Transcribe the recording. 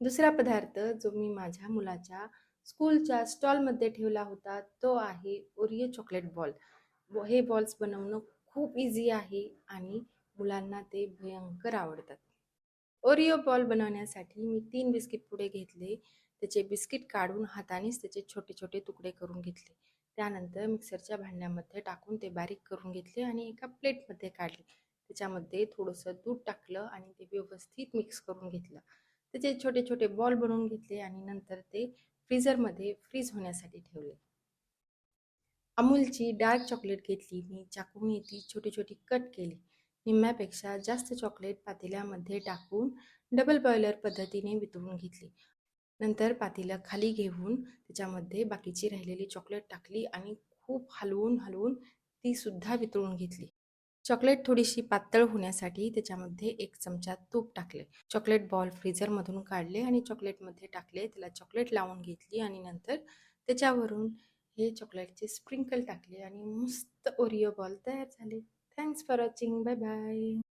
दुसरा पदार्थ जो मी माझ्या मुलाच्या स्कूलच्या स्टॉलमध्ये ठेवला होता तो आहे ओरिओ चॉकलेट बॉल. हे बॉल्स बनवणं खूप इझी आहे आणि मुलांना ते भयंकर आवडतात. ओरिओ बॉल बनवण्यासाठी मी तीन बिस्किट पुढे घेतले. त्याचे बिस्किट काढून हातानेच त्याचे छोटे छोटे तुकडे करून घेतले. त्यानंतर मिक्सरच्या भांड्यामध्ये टाकून ते बारीक करून घेतले आणि एका प्लेटमध्ये काढले. त्याच्यामध्ये थोडंसं दूध टाकलं आणि ते व्यवस्थित मिक्स करून घेतलं. त्याचे छोटे छोटे बॉल बनवून घेतले आणि नंतर ते फ्रीझरमध्ये फ्रीज होण्यासाठी ठेवले. अमूलची डार्क चॉकलेट घेतली. मी चाकूने ती छोटी छोटी कट केली. निम्म्यापेक्षा जास्त चॉकलेट पातेल्यामध्ये टाकून डबल बॉयलर पद्धतीने वितळून घेतली. नंतर पातेलं खाली घेऊन त्याच्यामध्ये बाकीची राहिलेली चॉकलेट टाकली आणि खूप हलवून हलवून ती सुद्धा वितळून घेतली. चॉकलेट थोडीशी पातळ होण्यासाठी त्याच्यामध्ये एक चमचा तूप टाकले. चॉकलेट बॉल फ्रीजरमधून काढले आणि चॉकलेटमध्ये टाकले. त्याला चॉकलेट लावून घेतली आणि नंतर त्याच्यावरून हे चॉकलेटचे स्प्रिंकल टाकले आणि मस्त ओरिओ बॉल तयार झाले. Thanks for watching. Bye bye.